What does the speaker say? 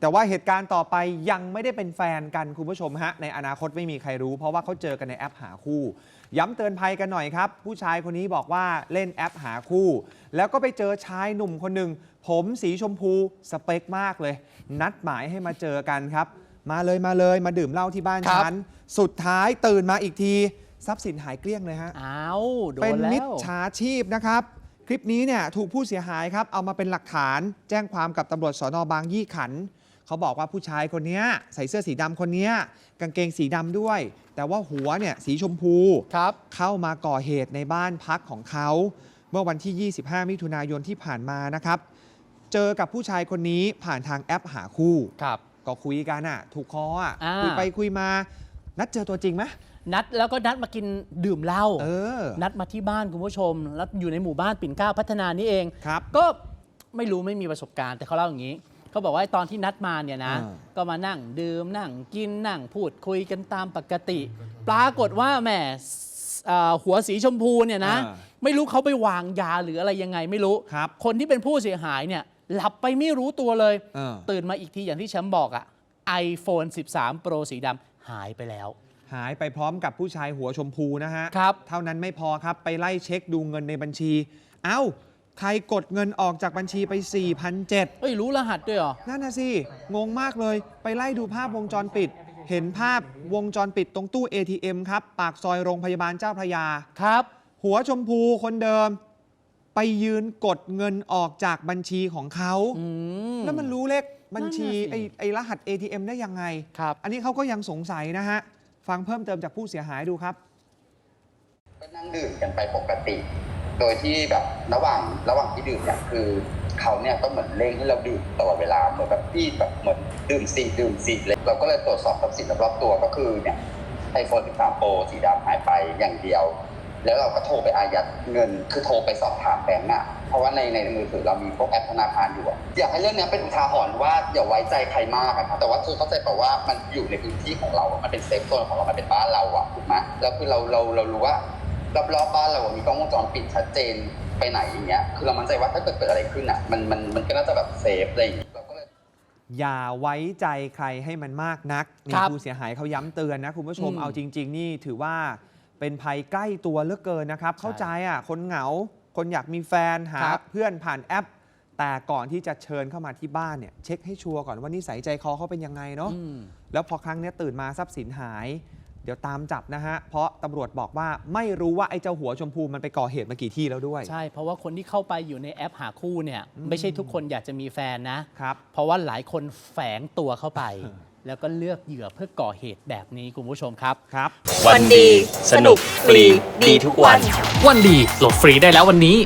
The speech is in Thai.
แต่ว่าเหตุการณ์ต่อไปยังไม่ได้เป็นแฟนกันคุณผู้ชมฮะในอนาคตไม่มีใครรู้ เพราะว่าเขาเจอกันในแอปหาคู่ ย้ำเตือนภัยกันหน่อยครับ ผู้ชายคนนี้บอกว่าเล่นแอปหาคู่ แล้วก็ไปเจอชายหนุ่มคนหนึ่งผมสีชมพูสเปคมากเลย นัดหมายให้มาเจอกันครับ มาเลยมาเลยมาดื่มเหล้าที่บ้านครับ ฉันสุดท้ายตื่นมาอีกที ทรัพย์สินหายเกลี้ยงเลยฮะ อ้าวโดเป็นนแล้มิจวฉาชีพนะครับ คลิปนี้เนี่ยถูกผู้เสียหายครับ เอามาเป็นหลักฐาน แจ้งความกับตำรวจสอนอบางยี่ขัน เขาบอกว่าผู้ชายคนเนี้ยใส่เสื้อสีดำคนเนี้ยกางเกงสีดำด้วย แต่ว่าหัวเนี่ยสีชมพู ครับ เข้ามาก่อเหตุในบ้านพักของเขา เมื่อวันที่ 25 มิถุนายนที่ผ่านมานะครับ เจอกับผู้ชายคนนี้ผ่านทางแอปหาคู่ ครับ ก็คุยกันอะถูกคออะอ่า คุยไปคุยมา นัดเจอตัวจริงไหมนัดแล้วก็นัดมากินดื่มเหล้า เออ นัดมาที่บ้านคุณผู้ชม แล้วอยู่ในหมู่บ้านปิ่นเกล้าพัฒนานี่เอง ครับ ก็ไม่รู้ไม่มีประสบการณ์แต่เขาเล่าอย่างนี้ เขาบอกว่าตอนที่นัดมาเนี่ยนะ อ่า ก็มานั่งดื่มนั่งกินนั่งพูดคุยกันตามปกติ ปรากฏว่าแหมเอ่อหัวสีชมพูเนี่ยนะ อ่าไม่รู้เขาไปวางยาหรืออะไรยังไงไม่รู้ ครับคนที่เป็นผู้เสียหายเนี่ยหลับไปไม่รู้ตัวเลยเออตื่นมาอีกทีอย่างที่แชมป์บอกอะ iPhone 13 Pro สีดำหายไปแล้ว หายไปพร้อมกับผู้ชายหัวชมพูนะฮะ ครับ เท่านั้นไม่พอครับ ไปไล่เช็คดูเงินในบัญชี เอ้า ใครกดเงินออกจากบัญชีไป4,700เอ้ยรู้รหัสด้วยเหรอ นั่นนะสิ งงมากเลย ไปไล่ดูภาพวงจรปิด เห็นภาพวงจรปิดตรงตู้ ATM ครับ ปากซอยโรงพยาบาลเจ้าพระยา ครับ หัวชมพูคนเดิม ไปยืนกดเงินออกจากบัญชีของเขา อืม แล้วมันรู้เลขบัญชีนั่นน่ะสิ ไอ้ไอ้รหัส ATM ได้ยังไง ครับ อันนี้เขาก็ยังสงสัยนะฮะ ฟังเพิ่มเติมจากผู้เสียหายดูครับ ก็นั่งดื่มกันไปปกติ โดยที่แบบระหว่างระหว่างที่ดื่มเนี่ยคือเขาเนี่ยก็เหมือนเร่งให้เราดื่มตลอดเวลาเหมือนแบบพี่แบบเหมือนดื่มสีดื่มสีเลยเราก็เลยตรวจสอบทรัพย์สินรอบๆตัวก็คือเนี่ยไอโฟน13 Pro สีดำหายไปอย่างเดียว แล้วเราก็โทรไปอายัดเงิน คือโทรไปสอบถามแบงก์อะเพราะว่าในในมือถือเรามีพวกแอปธนาคารอยู่อยากให้เรื่องเนี้ยเป็นอุทาหรณ์ว่าอย่าไว้ใจใครมากอะครับแต่ว่าคือเข้าใจเปลว่ามันอยู่ในพื้นที่ของเรา มันเป็นเซฟโซนของเรา มันเป็นบ้านเราอะถูกไหมแล้วคือเราเราเรารู้ว่า รอบๆบ้านเราอะมีกล้องวงจรปิดชัดเจนไปไหนอย่างเงี้ย คือเรามั่นใจว่าถ้าเกิดเกิดอะไรขึ้นอะ มันมันมันก็น่าจะแบบเซฟอะไรอย่างเงี้ยเราก็เลย อย่าไว้ใจใครให้มันมากนักนี่ครับผู้เสียหายเขาย้ำเตือนนะคุณผู้ชมอืมเอาจริง ๆ นี่ถือว่าเป็นภัยใกล้ตัวเหลือเกินนะครับ เข้าใจอะคนเหงา คนอยากมีแฟนหาครับ เพื่อนผ่านแอป แต่ก่อนที่จะเชิญเข้ามาที่บ้านเนี่ยเช็คให้ชัวร์ก่อนว่านิสัยใจคอเขาเป็นยังไงเนาะ อืม แล้วพอครั้งเนี้ยตื่นมาทรัพย์สินหายเดี๋ยวตามจับนะฮะ เพราะตำรวจบอกว่าไม่รู้ว่าไอ้เจ้าหัวชมพูมันไปก่อเหตุมากี่ที่แล้วด้วย ใช่ เพราะว่าคนที่เข้าไปอยู่ในแอปหาคู่เนี่ย ไม่ใช่ทุกคนอยากจะมีแฟนนะครับ เพราะว่าหลายคนแฝงตัวเข้าไป แล้วก็เลือกเหยื่อเพื่อก่อเหตุแบบนี้คุณผู้ชมครับ ครับ วันดี สนุก ฟรี ดีทุกวัน วันดีโหลดฟรีได้แล้ววันนี้